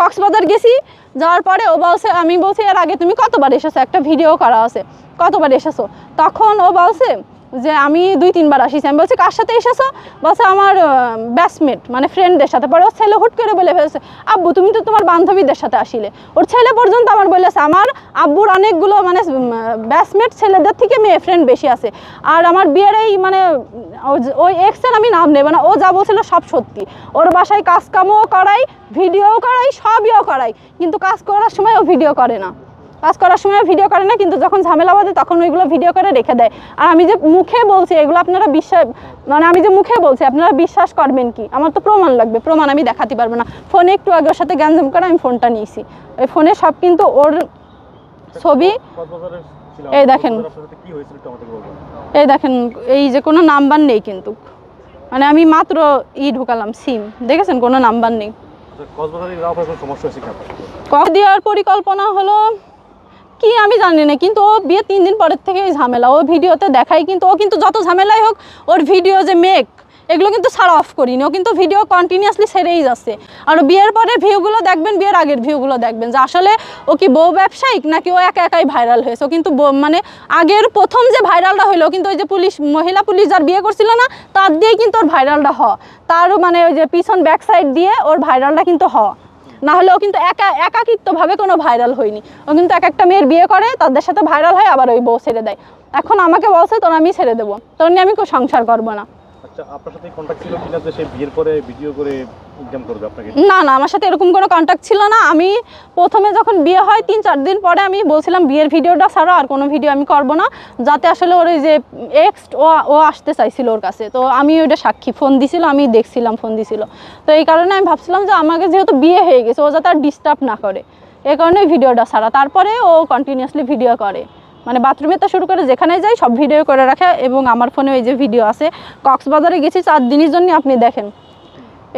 কক্সবাজার গেছি, যাওয়ার পরে ও বলছে, আমি বলছি, এর আগে তুমি কতবার এসেছ? একটা ভিডিও করা আছে। কতবার এসেছ? তখন ও বলছে যে আমি দুই তিনবার আসিছি। আমি বলছি, কার সাথে এসেছ? বলছে, আমার ব্যাসমেট মানে ফ্রেন্ডদের সাথে। পরে ওর ছেলে হুট করে বলে ফেলছে, আব্বু, তুমি তো তোমার বান্ধবীদের সাথে আসিলে। ওর ছেলে পর্যন্ত আমার বলেছে আমার আব্বুর অনেকগুলো মানে ব্যাসমেট ছেলেদের থেকে মেয়ে ফ্রেন্ড বেশি আছে। আর আমার বিয়ের এই মানে ওই এক্সের আমি নাম নেব না, ও যা বলছিল সব সত্যি। ওর বাসায় কাজকামও করাই ভিডিও করাই সবইও করাই। কিন্তু কাজ করার সময় ও ভিডিও করে না। কাজ করার সময় ভিডিও করে না কিন্তু যখন ঝামেলা বাঁধে তখন ওইগুলো ভিডিও করে রেখে দেয়। আর আমি যে মুখে বলছি এগুলো আপনারা বিশ্বাস মানে আমি যে মুখে বলছি আপনারা বিশ্বাস করবেন কি? আমার তো প্রমাণ লাগবে প্রমাণ আমি দেখাতে পারব না। ফোনে একটু আগে ওর সাথে গ্যাঞ্জাম করে আমি ফোনটা নিয়েছি। ওই ফোনে সব কিন্তু ওর ছবি এই দেখেন। এই দেখেন এই যে কোনো নাম্বার নেই কিন্তু। মানে আমি মাত্র ই ঢুকালাম সিম দেখেছেন? কোনো নাম্বার নেই। আচ্ছা, কক্সবাজারে যাওয়ার পরিকল্পনা হলো কি আমি জানি না, কিন্তু ও বিয়ে তিন দিন পরের থেকে ওই ঝামেলা। ও ভিডিওতে দেখাই কিন্তু ও কিন্তু যত ঝামেলাই হোক, ওর ভিডিও যে মেক এগুলো কিন্তু ছাড়া অফ করিনি। ও কিন্তু ভিডিও কন্টিনিউয়াসলি সেরেই যাচ্ছে। আর বিয়ের পরে ভিউগুলো দেখবেন, বিয়ের আগের ভিউগুলো দেখবেন যে আসলে ও কি বউ ব্যবসায়িক নাকি ও একা একাই ভাইরাল হয়েছে? ও কিন্তু মানে আগের প্রথম যে ভাইরালটা হলো কিন্তু ওই যে পুলিশ, মহিলা পুলিশ যার বিয়ে করছিল না, তার দিয়েই কিন্তু ওর ভাইরালটা হ। তারও মানে ওই যে পিছন ব্যাক সাইড দিয়ে ওর ভাইরালটা কিন্তু হ। না হলে ও কিন্তু একা, একাকিত্বভাবে কোনো ভাইরাল হয়নি। ও কিন্তু এক একটা মেয়ের বিয়ে করে, তাদের সাথে ভাইরাল হয়, আবার ওই বউ ছেড়ে দেয়। এখন আমাকে বলছে, তোর আমি ছেড়ে দেবো। তোর নিয়ে আমি কেউ সংসার করব না। আপনাকে? না না, আমার সাথে এরকম কোনো কন্ট্যাক্ট ছিল না। আমি প্রথমে যখন বিয়ে হয়, তিন চার দিন পরে আমি বলছিলাম, বিয়ের ভিডিওটা ছাড়া, আর কোনো ভিডিও আমি করব না। যাতে আসলে ওর ওই যে এক্স ও ও আসতে চাইছিল ওর কাছে। তো আমি ওইটা সাক্ষী ফোন দিছিল, আমি দেখছিলাম ফোন দিছিল। তো এই কারণে আমি ভাবছিলাম যে আমাকে যেহেতু বিয়ে হয়ে গেছে, ও যাতে আর ডিস্টার্ব না করে। এই কারণে ভিডিওটা ছাড়া। তারপরে ও কন্টিনিউয়াসলি ভিডিও করে। মানে বাথরুমে তো শুরু করে যেখানে যাই সব ভিডিও করে রাখে এবং আমার ফোনে ওই যে ভিডিও আছে। কক্সবাজারে গেছি চার দিনের জন্য আপনি দেখেন।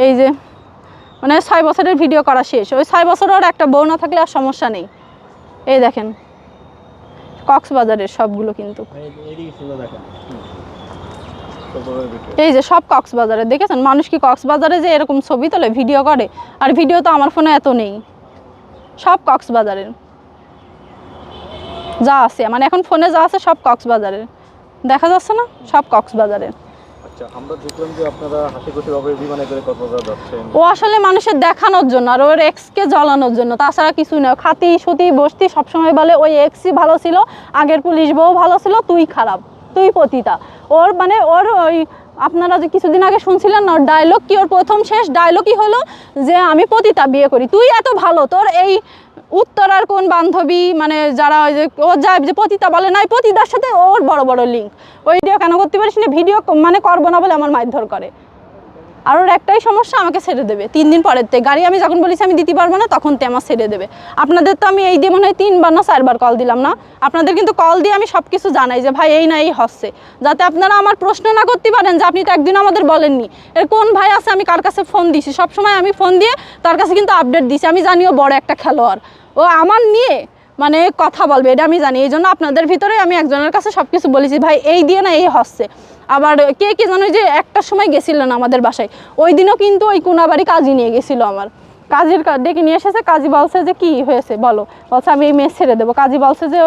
এই যে মানে ছয় বছরের ভিডিও করা শেষ। ওই ছয় বছর আর একটা বউ না থাকলে আর সমস্যা নেই। এই দেখেন কক্সবাজারের সবগুলো কিন্তু। এই যে সব কক্সবাজারে। দেখেছেন? মানুষ কি কক্সবাজারে যে এরকম ছবি তোলে ভিডিও করে? আর ভিডিও তো আমার ফোনে এত নেই। সব কক্সবাজারের। যা আছে মানে এখন ফোনে যা আছে সব কক্সবাজারের। দেখা যাচ্ছে না? সব কক্সবাজারের। আচ্ছা যাচ্ছেন। ও আসলে মানুষের দেখানোর জন্য আর ওর এক্সকে জ্বালানোর জন্য। তাছাড়া কিছু না খাতি সুতি বসতি সবসময় বলে ওই এক্সই ভালো ছিল আগের পুলিশ বউ ভালো ছিল তুই খারাপ তুই পতিতা। ওর মানে ওর ওই আপনারা যে কিছুদিন আগে শুনছিলেন না ওর ডায়লগ কি? ওর প্রথম শেষ ডায়লগই হলো যে আমি পতিতা বিয়ে করি। তুই এত ভালো তোর এই উত্তরার কোন বান্ধবী মানে যারা ওই যে, ও যায় যে পতিতা বলে না পতিতার সাথে ওর বড় বড় লিঙ্ক ওই ভিডিও কেন করতে পারিস না? ভিডিও মানে করব না বলে আমার মারধর করে। আর ওর একটাই সমস্যা, আমাকে ছেড়ে দেবে। তিন দিন পরের থেকে। গাড়ি আমি যখন বলেছি আমি দিতে পারব না, তখন তে আমার ছেড়ে দেবে। আপনাদের তো আমি এই দিয়ে মনে হয় তিনবার না চারবার কল দিলাম না? আপনাদের কিন্তু কল দিয়ে আমি সব কিছু জানাই যে, ভাই, এই না, এই হচ্ছে। যাতে আপনারা আমার প্রশ্ন না করতে পারেন যে, আপনি তো একদিন আমাদের বলেননি। এর কোন ভাই আছে, আমি কার কাছে ফোন দিছি? সবসময় আমি ফোন দিয়ে তার কাছে কিন্তু আপডেট দিছি। আমি জানিও বড় একটা খেলোয়াড়। ও আমার নিয়ে মানে কথা বলবে, এটা আমি জানি। এই জন্য আপনাদের ভিতরে আমি একজনের কাছে সব কিছু বলেছি, ভাই, এই দিয়ে না, এই হচ্ছে। আবার কে কে জানো যে একটা সময় গেছিলেন আমাদের বাসায়? ওই দিনও কিন্তু ওই কোনাবাড়ি কাজী নিয়ে গেছিল আমার। কাজের ডেকে নিয়ে এসেছে, কাজী বলছে যে কি হয়েছে বলো। বলছে আমি এই মেয়ে ছেড়ে দেবো। কাজী বলছে যে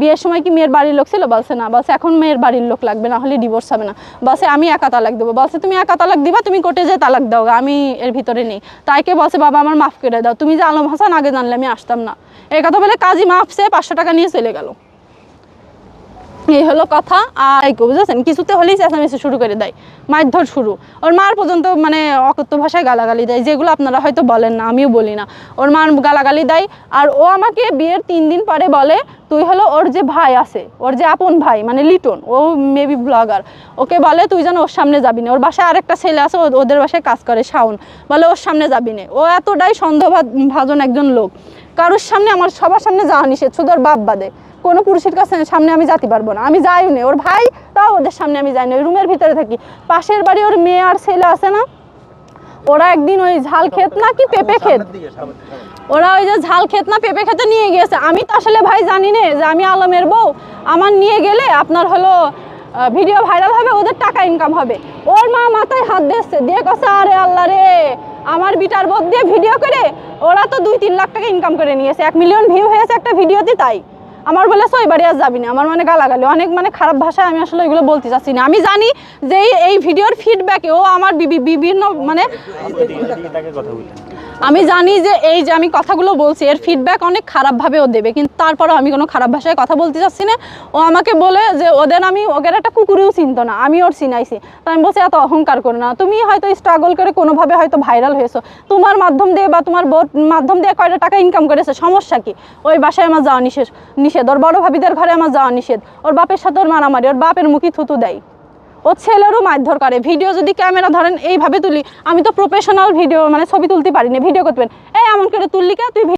বিয়ের সময় কি মেয়ের বাড়ির লোক ছিল? বলছে, না। বলছে, এখন মেয়ের বাড়ির লোক লাগবে, না হলে ডিভোর্স হবে না। বলছে, আমি একা তালাক দেবো। বলছে, তুমি একা তালাক দিবা, তুমি কোর্টে যে তালাক দাও, আমি এর ভিতরে নেই। তাইকে বলছে, বাবা, আমার মাফ করে দাও। তুমি যে আলম হাসান, আগে জানলে আমি আসতাম না। এই কথা বলে কাজী মাফছে পাঁচশো টাকা নিয়ে চলে গেল। এই হলো কথা। আর বুঝেছেন কিছুতে হলেই চেঁচামেচি শুরু করে দেয়, মারধর শুরু। ওর মার পর্যন্ত মানে অকথ্য ভাষায় গালাগালি দেয়, যেগুলো আপনারা হয়তো বলেন না, আমিও বলি না। ওর মার গালাগালি দেয়, আর ও আমাকে বিয়ের তিন দিন পরে বলে, তুই হলো ওর যে ভাই আছে, ওর যে আপন ভাই মানে লিটন, ও মেবি ব্লগার ওকে বলে তুই যেন ওর সামনে যাবি না। ওর বাসায় আরেকটা ছেলে আছে ওদের বাসায় কাজ করে, শাওন। বলে ওর সামনে যাবি না। ও এতটাই সন্দেহ ভাজন একজন লোক। কারোর সামনে আমার সবার সামনে যাওয়া নিষেধ, শুধু ওর বাপ বাদে। কোনো পুরুষের কাছে সামনে আমি যেতে পারব না আমি যাইও না। ওর ভাই তাও ওদের সামনে আমি যাই না। ওই রুমের ভিতরে থাকি। পাশের বাড়ি ওর মেয়ে আর ছেলে আছে না? ওরা একদিন ওই ঝাল ক্ষেত না কি পেঁপে ক্ষেত? ওরা ওই যে ঝাল ক্ষেত না পেঁপে খেতে নিয়ে গিয়েছে। আমি তো আসলে ভাই জানি না যে আমি আলমের বউ। আমার নিয়ে গেলে আপনার হলো ভিডিও ভাইরাল হবে ওদের টাকা ইনকাম হবে। ওর মা মাথায় হাত দিচ্ছে দিয়ে কছে আরে আল্লাহ রে আমার বিটার বোধ দিয়ে ভিডিও করে ওরা তো দুই তিন লাখ টাকা ইনকাম করে নিয়েছে। এক মিলিয়ন ভিউ হয়েছে একটা ভিডিওতে তাই। আমার বলে সই বাড়ি আর যাবি না। আমার মানে গালাগালি। অনেক মানে খারাপ ভাষায় আমি আসলে এগুলো বলতে চাচ্ছি না। আমি জানি যে এই- ভিডিওর ফিডব্যাকে ও আমার বিভি- বিভিন্ন মানে আমি জানি যে এই যে আমি কথাগুলো বলছি, এর ফিডব্যাক অনেক খারাপভাবে ও দেবে, কিন্তু তারপরও আমি কোনো খারাপ ভাষায় কথা বলতে চাচ্ছি না। ও আমাকে বলে যে, ওদের আমি, ওদের একটা কুকুরেও চিনতো না, আমি ওর চিনাইছি। তো আমি বলছি, এত অহংকার করো না, তুমি হয়তো স্ট্রাগল করে কোনোভাবে হয়তো ভাইরাল হয়েছো। তোমার মাধ্যম দিয়ে বা তোমার বোর, মাধ্যম দিয়ে কয়টা টাকা ইনকাম করেছে, সমস্যা কি? ওই বাসায় আমার যাওয়া নিষেধ নিষেধ। ওর বড় ভাবিদের ঘরে আমার যাওয়া নিষেধ। ওর বাপের সাথে ওর মারামারি, ওর বাপের মুখই থুতু দেয়। ও ছেলেরও মারধর করে। ভিডিও যদি ক্যামেরা ধরেন এইভাবে তুলি, আমি তো প্রফেশনাল ভিডিও মানে ছবি তুলতে পারিনি ভিডিও করতে পারি এই এমন করে তুললি কে তুই